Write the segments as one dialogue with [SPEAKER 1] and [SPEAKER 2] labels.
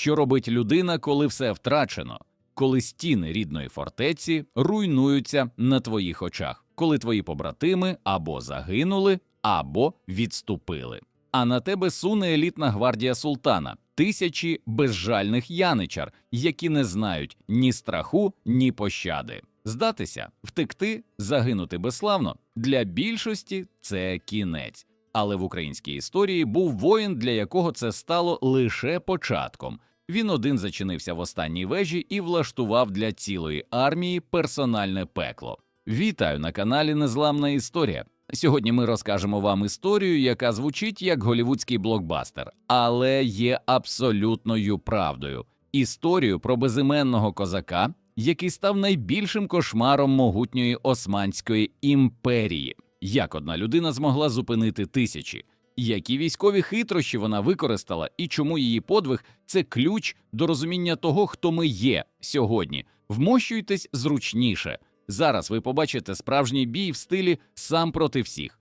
[SPEAKER 1] Що робить людина, коли все втрачено, коли стіни рідної фортеці руйнуються на твоїх очах, коли твої побратими або загинули, або відступили. А на тебе суне елітна гвардія султана, тисячі безжальних яничар, які не знають ні страху, ні пощади. Здатися, втекти, загинути безславно для більшості це кінець. Але в українській історії був воїн, для якого це стало лише початком. Він один зачинився в останній вежі і влаштував для цілої армії персональне пекло. Вітаю на каналі Незламна Історія. Сьогодні ми розкажемо вам історію, яка звучить як голівудський блокбастер, але є абсолютною правдою. Історію про безіменного козака, який став найбільшим кошмаром могутньої Османської імперії. Як одна людина змогла зупинити тисячі? Які військові хитрощі вона використала, і чому її подвиг це ключ до розуміння того, хто ми є сьогодні. Вмощуйтесь зручніше. Зараз ви побачите справжній бій в стилі сам проти всіх.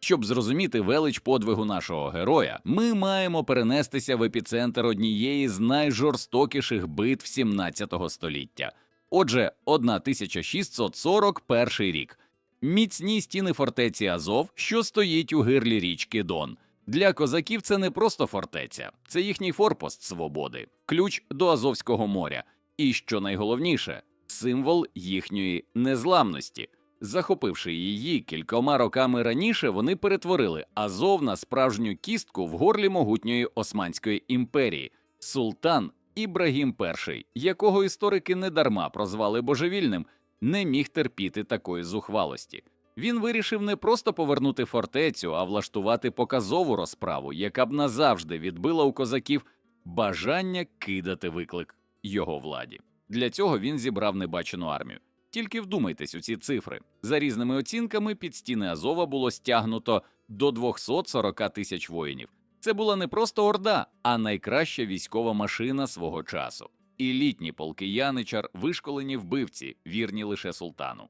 [SPEAKER 1] Щоб зрозуміти велич подвигу нашого героя, ми маємо перенестися в епіцентр однієї з найжорстокіших битв 17 століття. Отже, 1641 рік. Міцні стіни фортеці Азов, що стоїть у гирлі річки Дон. Для козаків це не просто фортеця, це їхній форпост свободи, ключ до Азовського моря. І що найголовніше, символ їхньої незламності. Захопивши її кількома роками раніше, вони перетворили Азов на справжню кістку в горлі могутньої Османської імперії, султан Ібрагім І, якого історики недарма прозвали божевільним, не міг терпіти такої зухвалості. Він вирішив не просто повернути фортецю, а влаштувати показову розправу, яка б назавжди відбила у козаків бажання кидати виклик його владі. Для цього він зібрав небачену армію. Тільки вдумайтесь у ці цифри. За різними оцінками, під стіни Азова було стягнуто до 240 тисяч воїнів. Це була не просто орда, а найкраща військова машина свого часу. І літні полки Яничар вишколені вбивці, вірні лише султану.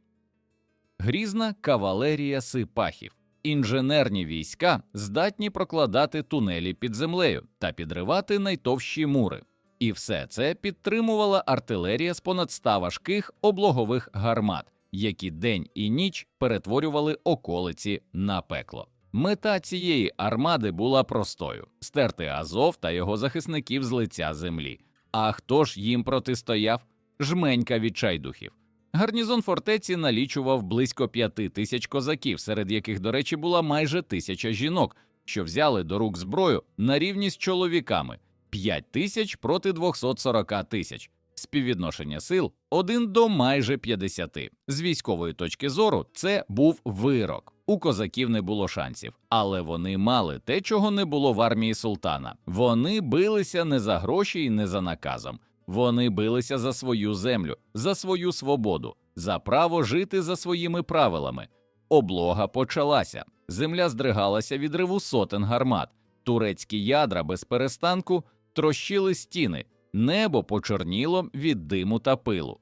[SPEAKER 1] Грізна кавалерія сипахів. Інженерні війська здатні прокладати тунелі під землею та підривати найтовщі мури. І все це підтримувала артилерія з понад ста важких облогових гармат, які день і ніч перетворювали околиці на пекло. Мета цієї армади була простою: стерти Азов та його захисників з лиця землі. А хто ж їм протистояв? Жменька відчайдухів. Гарнізон фортеці налічував близько п'яти тисяч козаків, серед яких, до речі, була майже тисяча жінок, що взяли до рук зброю на рівні з чоловіками 5 тисяч проти 240 тисяч. Співвідношення сил один до майже 50. З військової точки зору це був вирок. У козаків не було шансів, але вони мали те, чого не було в армії султана. Вони билися не за гроші і не за наказом. Вони билися за свою землю, за свою свободу, за право жити за своїми правилами. Облога почалася. Земля здригалася від риву сотен гармат. Турецькі ядра без перестанку трощили стіни, небо почорніло від диму та пилу.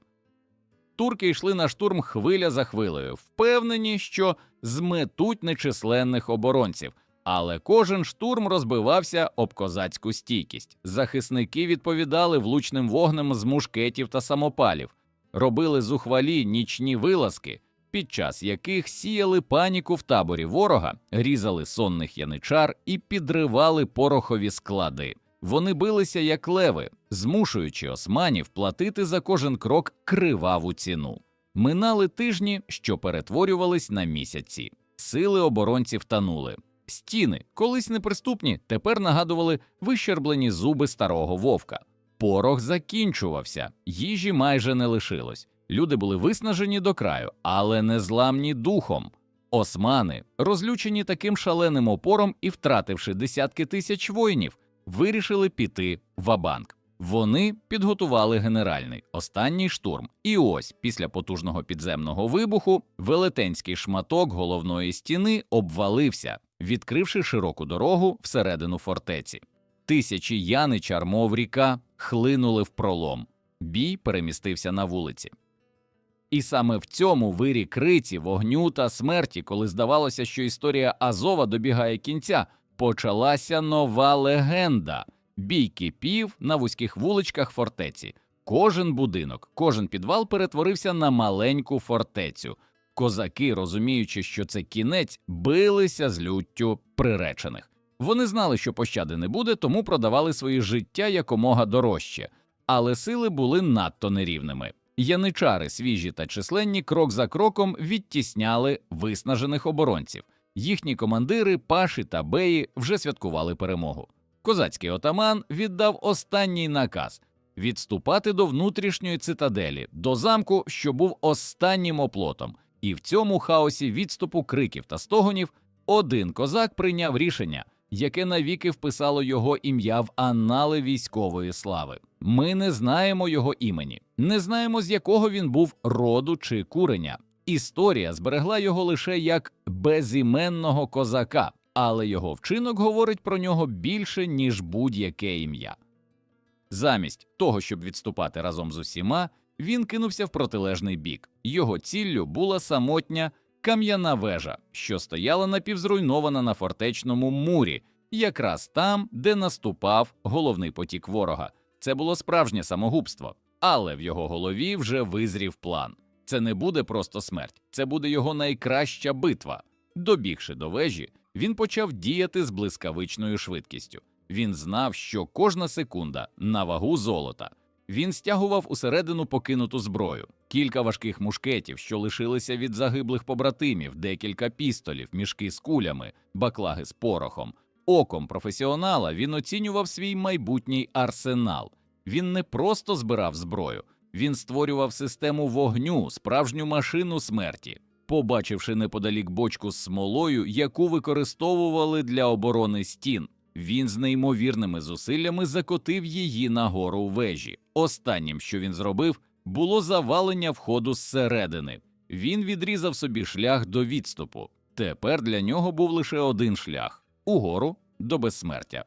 [SPEAKER 1] Турки йшли на штурм хвиля за хвилею, впевнені, що зметуть нечисленних оборонців, але кожен штурм розбивався об козацьку стійкість. Захисники відповідали влучним вогнем з мушкетів та самопалів, робили зухвалі нічні вилазки, під час яких сіяли паніку в таборі ворога, різали сонних яничар і підривали порохові склади. Вони билися як леви, змушуючи османів платити за кожен крок криваву ціну. Минали тижні, що перетворювались на місяці. Сили оборонців танули. Стіни, колись неприступні, тепер нагадували вищерблені зуби старого вовка. Порох закінчувався, їжі майже не лишилось. Люди були виснажені до краю, але не зламні духом. Османи, розлючені таким шаленим опором і втративши десятки тисяч воїнів, вирішили піти в банк Вони підготували генеральний останній штурм. І ось після потужного підземного вибуху велетенський шматок головної стіни обвалився, відкривши широку дорогу всередину фортеці. Тисячі яничар, мов ріка, хлинули в пролом. Бій перемістився на вулиці. І саме в цьому вирі криці, вогню та смерті, коли здавалося, що історія Азова добігає кінця, почалася нова легенда. Бій кипів на вузьких вуличках фортеці. Кожен будинок, кожен підвал перетворився на маленьку фортецю. Козаки, розуміючи, що це кінець, билися з люттю приречених. Вони знали, що пощади не буде, тому продавали свої життя якомога дорожче, але сили були надто нерівними. Яничари, свіжі та численні, крок за кроком відтісняли виснажених оборонців. Їхні командири, паші та беї вже святкували перемогу. Козацький отаман віддав останній наказ відступати до внутрішньої цитаделі, до замку, що був останнім оплотом. І в цьому хаосі відступу криків та стогонів один козак прийняв рішення, яке навіки вписало його ім'я в анали військової слави. Ми не знаємо його імені, не знаємо з якого він був роду чи куреня. Історія зберегла його лише як безіменного козака, але його вчинок говорить про нього більше, ніж будь-яке ім'я. Замість того, щоб відступати разом з усіма, він кинувся в протилежний бік. Його ціллю була самотня кам'яна вежа, що стояла напівзруйнована на фортечному мурі, якраз там, де наступав головний потік ворога. Це було справжнє самогубство, але в його голові вже визрів план. Це не буде просто смерть, це буде його найкраща битва. Добігши до вежі, він почав діяти з блискавичною швидкістю. Він знав, що кожна секунда на вагу золота. Він стягував усередину покинуту зброю, кілька важких мушкетів, що лишилися від загиблих побратимів, декілька пістолів, мішки з кулями, баклаги з порохом. Оком професіонала він оцінював свій майбутній арсенал. Він не просто збирав зброю, він створював систему вогню, справжню машину смерті. Побачивши неподалік бочку з смолою, яку використовували для оборони стін, він з неймовірними зусиллями закотив її нагору вежі. Останнім, що він зробив, було завалення входу зсередини. Він відрізав собі шлях до відступу. Тепер для нього був лише один шлях угору до безсмертя.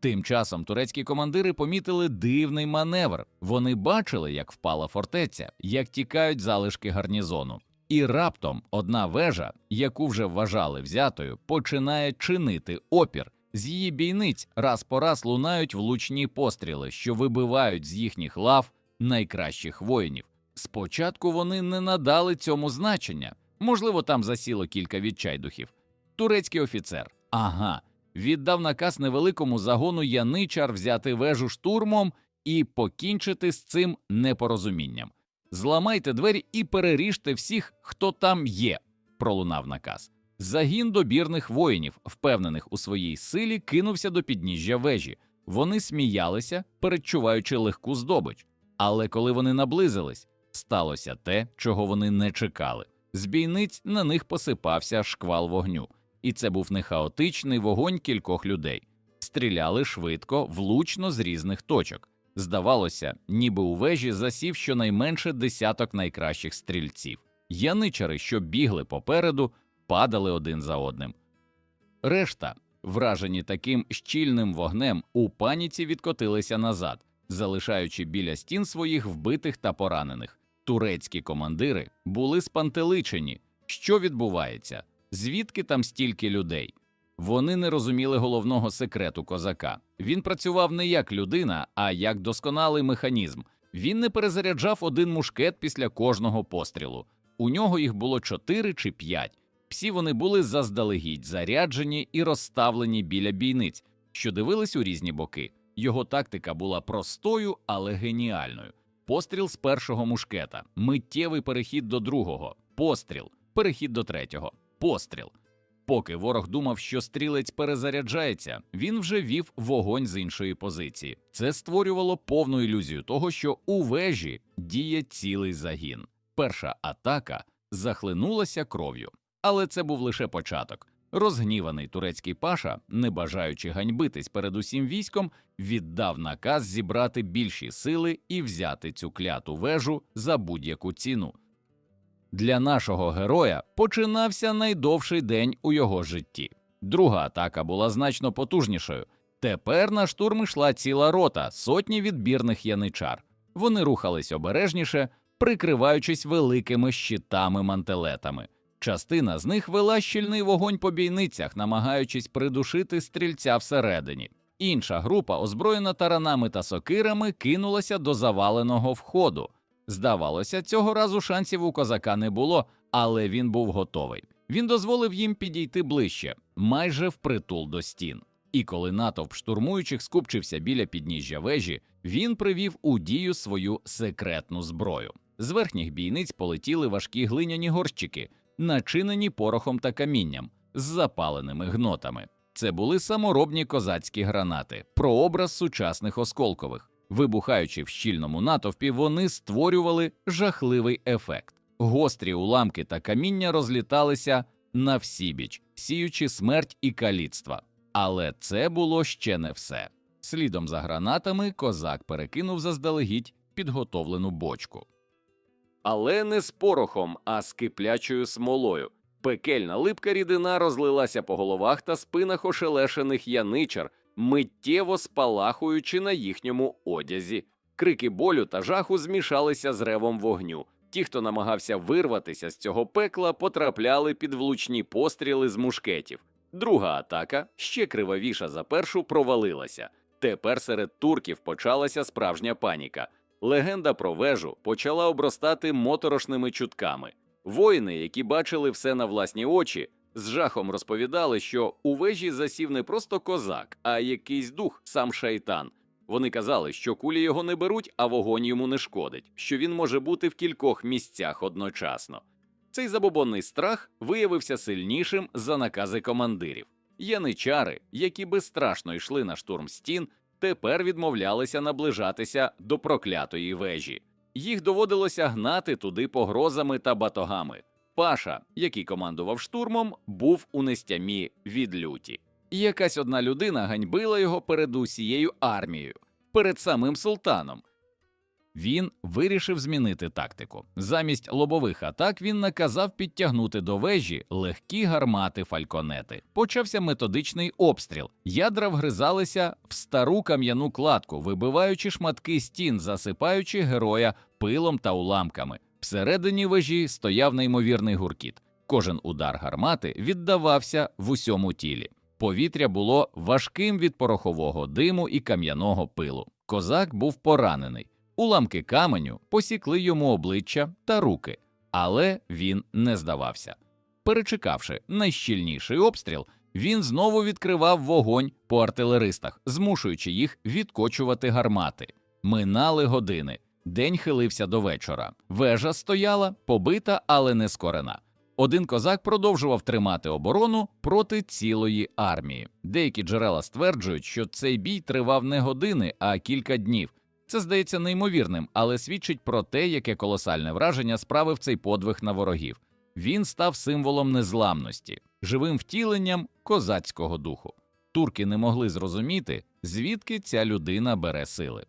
[SPEAKER 1] Тим часом турецькі командири помітили дивний маневр. Вони бачили, як впала фортеця, як тікають залишки гарнізону. І раптом одна вежа, яку вже вважали взятою, починає чинити опір. З її бійниць раз по раз лунають влучні постріли, що вибивають з їхніх лав найкращих воїнів. Спочатку вони не надали цьому значення. Можливо, там засіло кілька відчайдухів. Турецький офіцер, ага, віддав наказ невеликому загону яничар взяти вежу штурмом і покінчити з цим непорозумінням. Зламайте двері і переріжте всіх, хто там є, пролунав наказ. Загін добірних воїнів, впевнених у своїй силі, кинувся до підніжжя вежі. Вони сміялися, передчуваючи легку здобич. Але коли вони наблизились, сталося те, чого вони не чекали. З бійниць на них посипався шквал вогню, і це був не хаотичний вогонь кількох людей. Стріляли швидко, влучно з різних точок. Здавалося, ніби у вежі засів щонайменше десяток найкращих стрільців. Яничари, що бігли попереду, падали один за одним. Решта, вражені таким щільним вогнем, у паніці відкотилися назад, залишаючи біля стін своїх вбитих та поранених. Турецькі командири були спантеличені. Що відбувається? Звідки там стільки людей? Вони не розуміли головного секрету козака. Він працював не як людина, а як досконалий механізм. Він не перезаряджав один мушкет після кожного пострілу. У нього їх було чотири чи п'ять. Всі вони були заздалегідь заряджені і розставлені біля бійниць, що дивились у різні боки. Його тактика була простою, але геніальною. Постріл з першого мушкета, миттєвий перехід до другого, постріл, перехід до третього, постріл. Поки ворог думав, що стрілець перезаряджається, він вже вів вогонь з іншої позиції. Це створювало повну ілюзію того, що у вежі діє цілий загін. Перша атака захлинулася кров'ю, але це був лише початок. Розгніваний турецький паша, не бажаючи ганьбитись перед усім військом, віддав наказ зібрати більші сили і взяти цю кляту вежу за будь-яку ціну. Для нашого героя починався найдовший день у його житті. Друга атака була значно потужнішою. Тепер на штурм йшла ціла рота, сотні відбірних яничар. Вони рухались обережніше, прикриваючись великими щитами мантелетами. Частина з них вела щільний вогонь по бійницях, намагаючись придушити стрільця всередині. Інша група, озброєна таранами та сокирами, кинулася до заваленого входу. Здавалося, цього разу шансів у козака не було, але він був готовий. Він дозволив їм підійти ближче, майже впритул до стін. І коли натовп штурмуючих скупчився біля підніжжя вежі, він привів у дію свою секретну зброю. З верхніх бійниць полетіли важкі глиняні горщики, начинені порохом та камінням з запаленими гнотами. Це були саморобні козацькі гранати, прообраз сучасних осколкових. Вибухаючи в щільному натовпі, вони створювали жахливий ефект. Гострі уламки та каміння розліталися на всібіч, сіючи смерть і каліцтва. Але це було ще не все. Слідом за гранатами козак перекинув заздалегідь підготовлену бочку. Але не з порохом, а з киплячою смолою. Пекельна липка рідина розлилася по головах та спинах ошелешених яничар, миттєво спалахуючи на їхньому одязі. Крики болю та жаху змішалися з ревом вогню. Ті, хто намагався вирватися з цього пекла, потрапляли під влучні постріли з мушкетів. Друга атака, ще кривавіша за першу, провалилася. Тепер серед турків почалася справжня паніка. Легенда про вежу почала обростати моторошними чутками. Воїни, які бачили все на власні очі, з жахом розповідали, що у вежі засів не просто козак, а якийсь дух, сам шайтан. Вони казали, що кулі його не беруть, а вогонь йому не шкодить, що він може бути в кількох місцях одночасно. Цей забобонний страх виявився сильнішим за накази командирів. Яничари, які безстрашно йшли на штурм стін, тепер відмовлялися наближатися до проклятої вежі. Їх доводилося гнати туди погрозами та батогами. Паша, який командував штурмом, був у нестямі від люті. Якась одна людина ганьбила його перед усією армією, перед самим султаном. Він вирішив змінити тактику. Замість лобових атак він наказав підтягнути до вежі легкі гармати фальконети. Почався методичний обстріл. Ядра вгризалися в стару кам'яну кладку, вибиваючи шматки стін, засипаючи героя пилом та уламками. Всередині вежі стояв неймовірний гуркіт. Кожен удар гармати віддавався в усьому тілі. Повітря було важким від порохового диму і кам'яного пилу. Козак був поранений. Уламки каменю посікли йому обличчя та руки, але він не здавався. Перечекавши найщільніший обстріл, він знову відкривав вогонь по артилеристах, змушуючи їх відкочувати гармати. Минали години. День хилився до вечора. Вежа стояла, побита, але не скорена. Один козак продовжував тримати оборону проти цілої армії. Деякі джерела стверджують, що цей бій тривав не години, а кілька днів. Це здається неймовірним, але свідчить про те, яке колосальне враження справив цей подвиг на ворогів. Він став символом незламності, живим втіленням козацького духу. Турки не могли зрозуміти, звідки ця людина бере сили.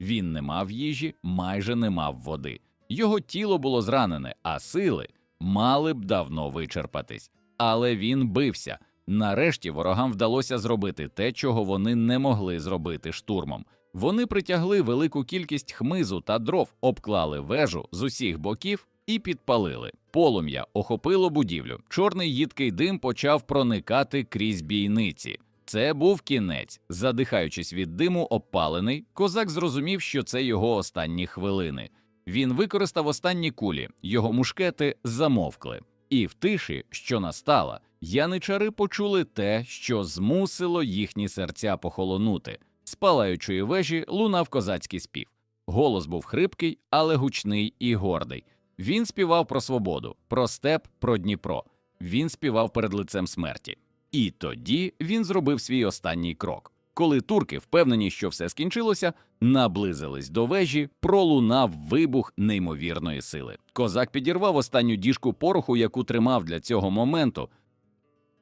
[SPEAKER 1] Він не мав їжі, майже не мав води. Його тіло було зранене, а сили мали б давно вичерпатись. Але він бився. Нарешті ворогам вдалося зробити те, чого вони не могли зробити штурмом. Вони притягли велику кількість хмизу та дров, обклали вежу з усіх боків і підпалили. Полум'я охопило будівлю. Чорний їдкий дим почав проникати крізь бійниці. Це був кінець. Задихаючись від диму, обпалений, козак зрозумів, що це його останні хвилини. Він використав останні кулі, його мушкети замовкли. І в тиші, що настала, яничари почули те, що змусило їхні серця похолонути. З палаючої вежі лунав козацький спів. Голос був хрипкий, але гучний і гордий. Він співав про свободу, про степ, про Дніпро. Він співав перед лицем смерті. І тоді він зробив свій останній крок. Коли турки, впевнені, що все скінчилося, наблизились до вежі, пролунав вибух неймовірної сили. Козак підірвав останню діжку пороху, яку тримав для цього моменту.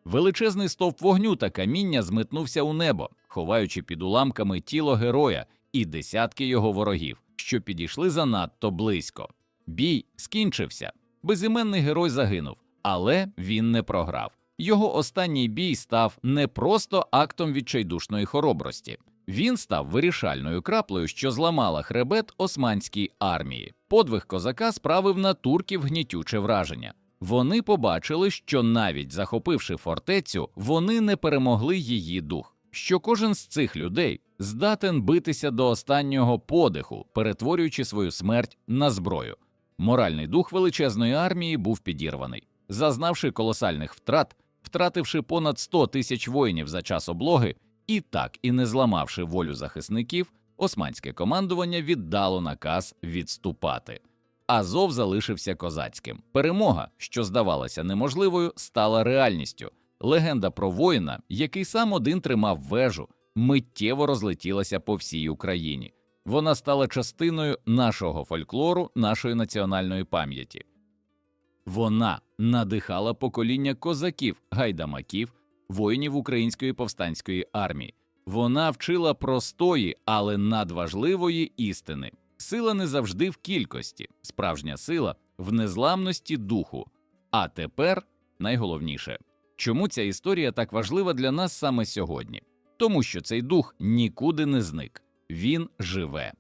[SPEAKER 1] Величезний стовп вогню та каміння змитнувся у небо, ховаючи під уламками тіло героя і десятки його ворогів, що підійшли занадто близько. Бій скінчився. Безіменний герой загинув, але він не програв. Його останній бій став не просто актом відчайдушної хоробрості. Він став вирішальною краплею, що зламала хребет османській армії. Подвиг козака справив на турків гнітюче враження. Вони побачили, що навіть захопивши фортецю, вони не перемогли її дух. що кожен з цих людей здатен битися до останнього подиху, перетворюючи свою смерть на зброю. Моральний дух величезної армії був підірваний, зазнавши колосальних втрат, втративши понад 100 тисяч воїнів за час облоги, і так і не зламавши волю захисників, османське командування віддало наказ відступати. Азов залишився козацьким. Перемога, що здавалася неможливою, стала реальністю. Легенда про воїна, який сам один тримав вежу, миттєво розлетілася по всій Україні. Вона стала частиною нашого фольклору, нашої національної пам'яті. Вона надихала покоління козаків, гайдамаків, воїнів української повстанської армії. Вона вчила простої, але надважливої істини. Сила не завжди в кількості, справжня сила в незламності духу. А тепер найголовніше, чому ця історія так важлива для нас саме сьогодні? Тому що цей дух нікуди не зник, він живе.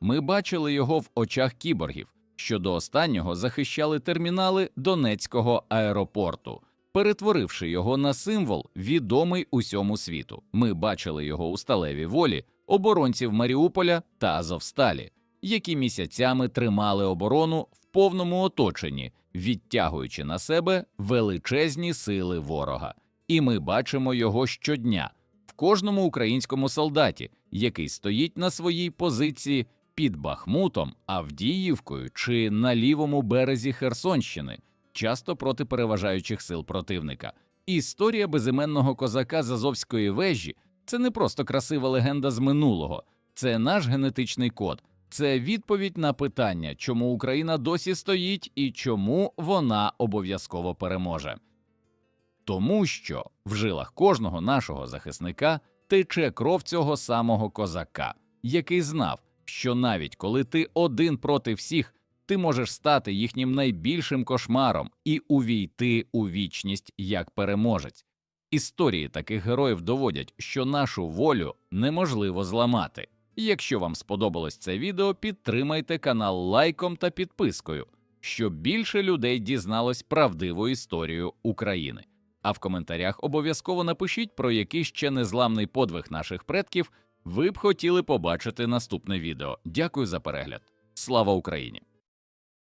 [SPEAKER 1] Ми бачили його в очах кіборгів, що до останнього захищали термінали Донецького аеропорту, перетворивши його на символ, відомий усьому світу. Ми бачили його у сталевій волі оборонців Маріуполя та Азовсталі, які місяцями тримали оборону в повному оточенні, відтягуючи на себе величезні сили ворога. І ми бачимо його щодня в кожному українському солдаті, який стоїть на своїй позиції під Бахмутом, Авдіївкою чи на лівому березі Херсонщини, часто проти переважаючих сил противника. Історія безіменного козака з Азовської вежі це не просто красива легенда з минулого, це наш генетичний код. Це відповідь на питання, чому Україна досі стоїть і чому вона обов'язково переможе. Тому що в жилах кожного нашого захисника тече кров цього самого козака, який знав, що навіть коли ти один проти всіх, ти можеш стати їхнім найбільшим кошмаром і увійти у вічність як переможець. Історії таких героїв доводять, що нашу волю неможливо зламати. Якщо вам сподобалось це відео, підтримайте канал лайком та підпискою, щоб більше людей дізналось правдиву історію України. А в коментарях обов'язково напишіть, про який ще незламний подвиг наших предків ви б хотіли побачити наступне відео. Дякую за перегляд. Слава Україні!